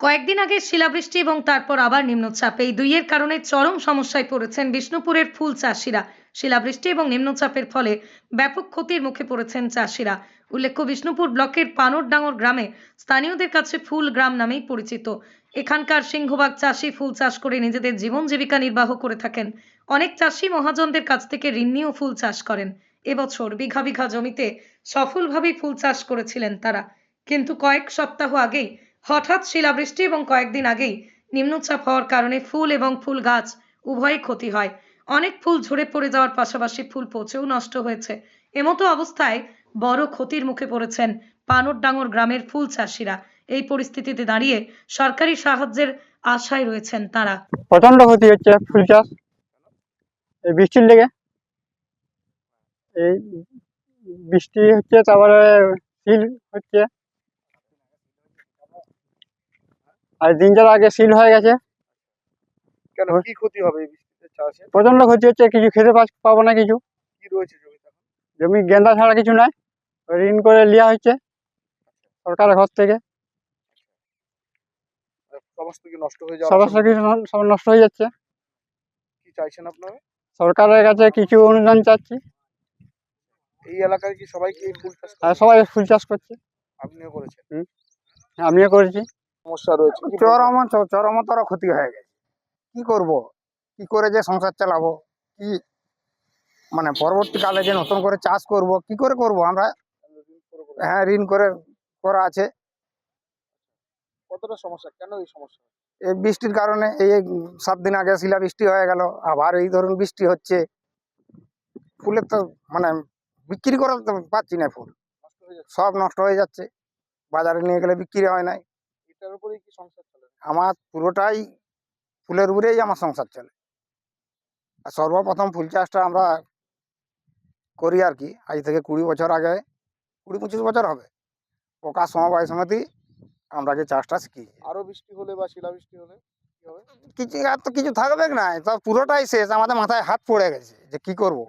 কয়েকদিন আগে শিলাবৃষ্টি এবং তারপর আবার নিম্নচাপ। এই দুইয়ের কারণে চরম সমস্যায় পড়েছেন বিষ্ণুপুরের ফুল চাষিরা। শিলাবৃষ্টি এবং নিম্নচাপের ফলে ব্যাপক ক্ষতির মুখে পড়েছেন চাষিরা। উল্লেখ্য, বিষ্ণুপুর ব্লকের পানরডাঙ্গর গ্রামে স্থানীয়দের কাছে ফুল গ্রাম নামেই পরিচিত। এখানকার সিংহবাগ চাষি ফুল চাষ করে নিজেদের জীবন জীবিকা নির্বাহ করে থাকেন। অনেক চাষি মহাজনদের কাছ থেকে ঋণ নিয়েও ফুল চাষ করেন। এবছর বিঘা বিঘা জমিতে সফলভাবেই ফুল চাষ করেছিলেন তারা। কিন্তু কয়েক সপ্তাহ আগেই হঠাৎ শিলাবৃষ্টি এবং কয়েকদিন আগেই নিম্নচাপ হওয়ার কারণে ফুল এবং ফুল গাছ উভয়ই ক্ষতি হয়। অনেক ফুল ঝরে পড়ে যাওয়ার পাশাপাশি ফুল পচেও নষ্ট হয়েছে। এমতো অবস্থায় বড় ক্ষতির মুখে পড়েছেন পানরডাঙ্গর গ্রামের ফুল চাষিরা। এই পরিস্থিতিতে দাঁড়িয়ে সরকারি সাহায্যের আশায় রয়েছেন তারা। প্রচণ্ড ক্ষতি হচ্ছে ফুল চাষ। এই বৃষ্টির লেগে। এই বৃষ্টি হচ্ছে, তারপরে শিল হচ্ছে। আর দিন যার আগে শিল হয়ে গেছে। কেন? কি ক্ষতি হবে চাষে? প্রচণ্ড ক্ষতি হচ্ছে কিছু খেতে পাবো না কিছু। কি রয়েছে জমিতে জমি গেন্দা ছাড়া কিছু নাই। ঋণ করে নেওয়া হচ্ছে সরকারের ঘর থেকে। সমস্ত কি নষ্ট হয়ে সমস্ত কিছু সব নষ্ট হয়ে যাচ্ছে। কি চাইছেন আপনারা? সরকারের কাছে কিছু অনুদান চাচ্ছি। এই এলাকায় কি সবাই কি ফুল চাষ আর সবাই ফুল চাষ করছে। আপনিও করেছেন? আমিও করেছি। সমস্যা রয়েছে? চরম চরমতর ক্ষতি হয়ে গেছে। কি করব? কি করে যে সংসার চালাবো? কি মানে পরবর্তীকালে যে নতুন করে চাষ করব কি করে করব? আমরা হ্যাঁ ঋণ করে করা আছে। কতটা সমস্যা? কেন এই সমস্যা? এই বৃষ্টির কারণে এই সাত দিন আগে শিলা বৃষ্টি হয়ে গেল আবার এই ধরুন বৃষ্টি হচ্ছে। ফুলের তো মানে বিক্রি করার তো পাচ্ছি না ফুল। সব নষ্ট হয়ে যাচ্ছে। বাজারে নিয়ে গেলে বিক্রি হয় নাই। কি সংসার চলে আমার পুরোটাই ফুলের উপরেই আমার সংসার চলে। আর সর্বপ্রথম ফুল চাষটা আমরা করি আর কি। আজ থেকে কুড়ি বছর আগে কুড়ি পঁচিশ বছর হবে। পোকা সমবায় সমিতি আমরা যে চাষটা শিখি আরও বৃষ্টি হলে বা শিলাবৃষ্টি হলে কিছু আর তো কিছু থাকবে না তো পুরোটাই শেষ। আমাদের মাথায় হাত পড়ে গেছে যে কি করব?